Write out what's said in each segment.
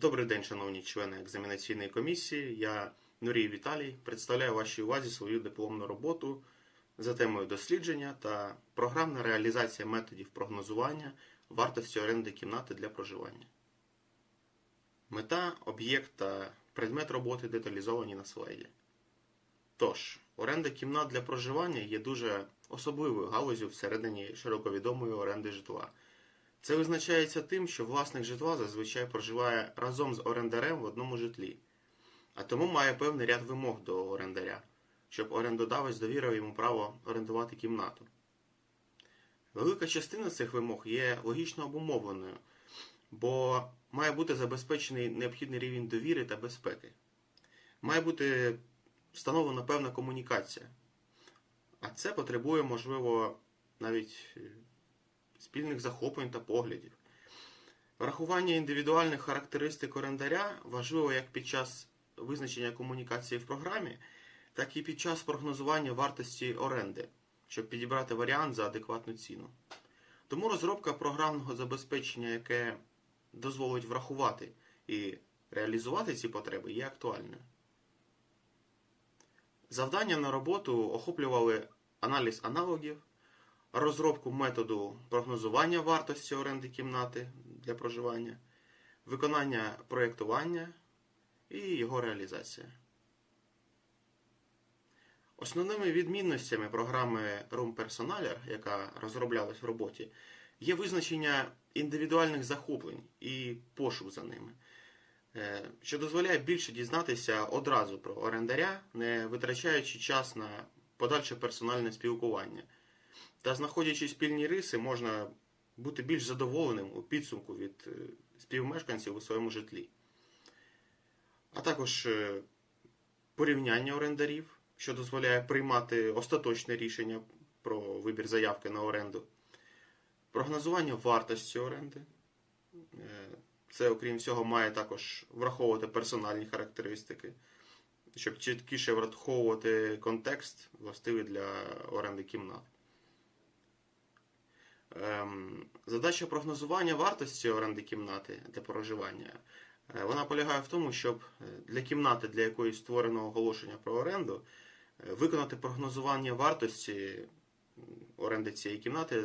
Добрий день, шановні члени екзаменаційної комісії. Я Нурій Віталій. Представляю вашій увазі свою дипломну роботу за темою дослідження та програмна реалізація методів прогнозування вартості оренди кімнати для проживання. Мета, об'єкт та предмет роботи деталізовані на слайді. Тож, оренда кімнат для проживання є дуже особливою галузю всередині широковідомої оренди житла. Це визначається тим, що власник житла зазвичай проживає разом з орендарем в одному житлі, а тому має певний ряд вимог до орендаря, щоб орендодавець довірив йому право орендувати кімнату. Велика частина цих вимог є логічно обумовленою, бо має бути забезпечений необхідний рівень довіри та безпеки. Має бути встановлена певна комунікація. А це потребує, можливо, навіть е, спільних захоплень та поглядів. Врахування індивідуальних характеристик орендаря важливо як під час визначення комунікації в програмі, так і під час прогнозування вартості оренди, щоб підібрати варіант за адекватну ціну. Тому розробка програмного забезпечення, яке дозволить врахувати і реалізувати ці потреби, є актуальною. Завдання на роботу охоплювали аналіз аналогів, розробку методу прогнозування вартості оренди кімнати для проживання, виконання проєктування і його реалізація. Основними відмінностями програми Room Personaler, яка розроблялась в роботі, є визначення індивідуальних захоплень і пошук за ними, е, що дозволяє більше дізнатися одразу про орендаря, не витрачаючи час на подальше персональне спілкування. Та знаходячи спільні риси, можна бути більш задоволеним у підсумку від е, співмешканців у своєму житлі. А також е, порівняння орендарів, що дозволяє приймати остаточне рішення про вибір заявки на оренду, прогнозування вартості оренди. Е, Це, окрім всього, має також враховувати персональні характеристики, щоб чіткіше враховувати контекст, властивий для оренди кімнат. Ем, Задача прогнозування вартості оренди кімнати для проживання. е, Вона полягає в тому, щоб е, для кімнати, для якої створено оголошення про оренду, е, виконати прогнозування вартості оренди цієї кімнати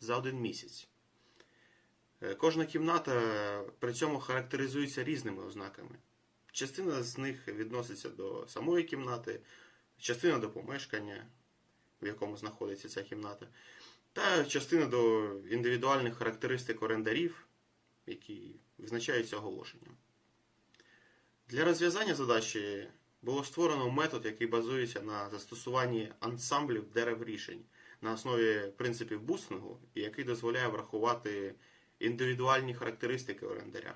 за один місяць. Кожна кімната при цьому характеризується різними ознаками. Частина з них відноситься до самої кімнати, частина до помешкання, в якому знаходиться ця кімната та частина до індивідуальних характеристик орендарів, які визначаються оголошенням. Для розв'язання задачі було створено метод, який базується на застосуванні ансамблів дерев рішень на основі принципів бустингу, і який дозволяє врахувати індивідуальні характеристики орендаря.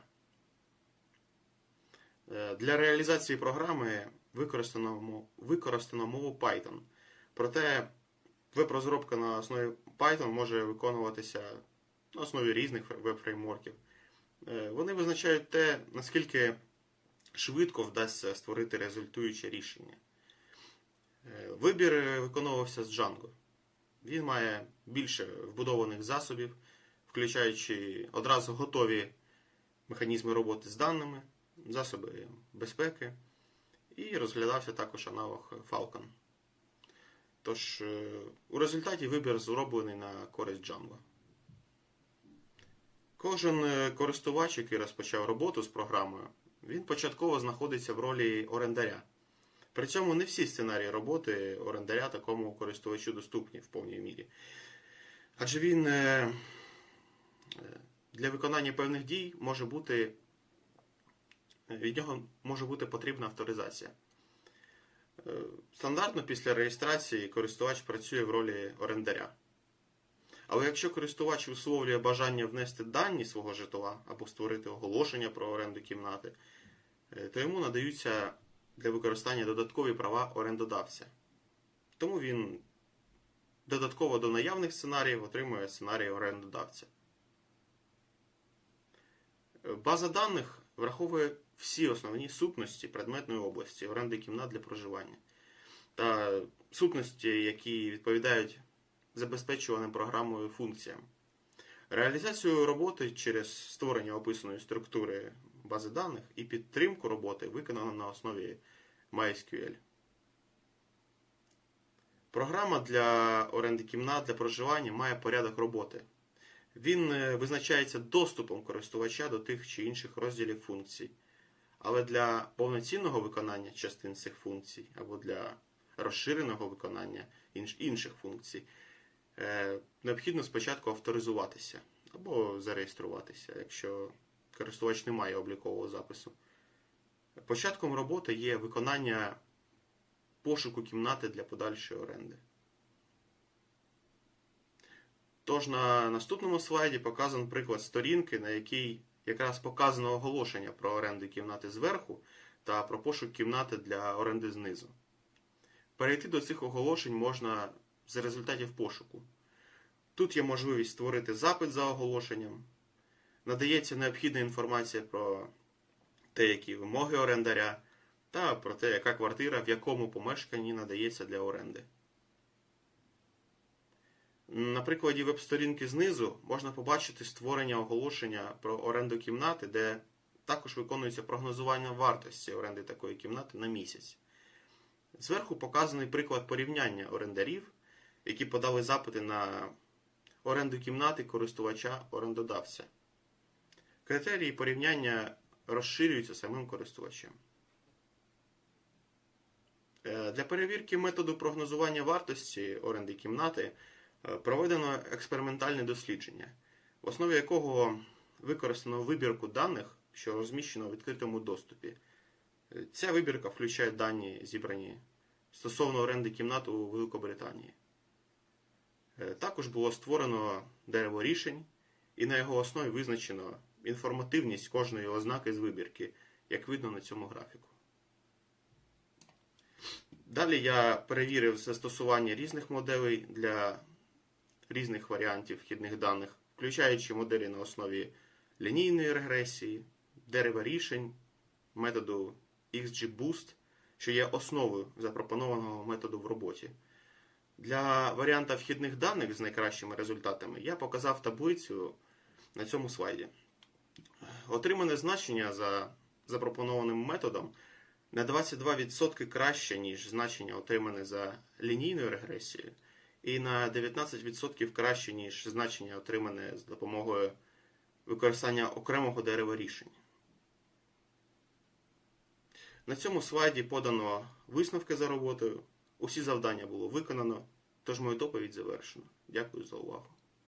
Е, Для реалізації програми використано, використано мову Python. Проте Веб-розробка на основі Python може виконуватися на основі різних веб-фреймворків. Е, Вони визначають те, наскільки швидко вдасться створити результуюче рішення. Е, Вибір е, виконувався з Django. Він має більше вбудованих засобів, включаючи одразу готові механізми роботи з даними, засоби безпеки, і розглядався також аналог Falcon. Тож, е, у результаті вибір зроблений на користь Django. Кожен е, користувач, який розпочав роботу з програмою, він початково знаходиться в ролі орендаря. При цьому не всі сценарії роботи орендаря такому користувачу доступні в повній мірі. Адже він е, для виконання певних дій може бути, від нього може бути потрібна авторизація. Е, Стандартно після реєстрації користувач працює в ролі орендаря. Але якщо користувач висловлює бажання внести дані свого житла або створити оголошення про оренду кімнати, е, то йому надаються для використання додаткові права орендодавця. Тому він додатково до наявних сценаріїв отримує сценарій орендодавця. Е, База даних враховує всі основні сутності предметної області оренди кімнат для проживання та сутності, які відповідають забезпечуваним програмою функціям. Реалізацію роботи через створення описаної структури бази даних і підтримку роботи виконано на основі MySQL. Програма для оренди кімнат для проживання має порядок роботи. Він е, визначається доступом користувача до тих чи інших розділів функцій. Але для повноцінного виконання частин цих функцій або для розширеного виконання інших функцій е, необхідно спочатку авторизуватися або зареєструватися, якщо користувач не має облікового запису. Початком роботи є виконання пошуку кімнати для подальшої оренди. Тож на наступному слайді показан приклад сторінки, на якій якраз показано оголошення про оренду кімнати зверху та про пошук кімнати для оренди знизу. Перейти до цих оголошень можна з результатів пошуку. Тут є можливість створити запит за оголошенням, надається необхідна інформація про те, які вимоги орендаря, та про те, яка квартира в якому помешканні надається для оренди. На прикладі веб-сторінки знизу можна побачити створення оголошення про оренду кімнати, де також виконується прогнозування вартості оренди такої кімнати на місяць. Зверху показаний приклад порівняння орендарів, які подали запити на оренду кімнати користувача орендодавця. Критерії порівняння розширюються самим користувачем. Е, Для перевірки методу прогнозування вартості оренди кімнати проведено експериментальне дослідження, в основі якого використано вибірку даних, що розміщено в відкритому доступі. Е, Ця вибірка включає дані, зібрані стосовно оренди кімнат у Великобританії. Е, Також було створено дерево рішень, і на його основі визначено інформативність кожної ознаки з вибірки, як видно на цьому графіку. Далі я перевірив застосування різних моделей для різних варіантів вхідних даних, включаючи моделі на основі лінійної регресії, дерева рішень, методу XGBoost, що є основою запропонованого методу в роботі. Для варіанта вхідних даних з найкращими результатами я показав таблицю на цьому слайді. Отримане значення за запропонованим методом на 22% краще, ніж значення, отримане за лінійною регресією, і на 19% краще, ніж значення, отримане з допомогою використання окремого дерева рішень. На цьому слайді подано висновки за роботою. Усі завдання було виконано, тож мою доповідь завершено. Дякую за увагу.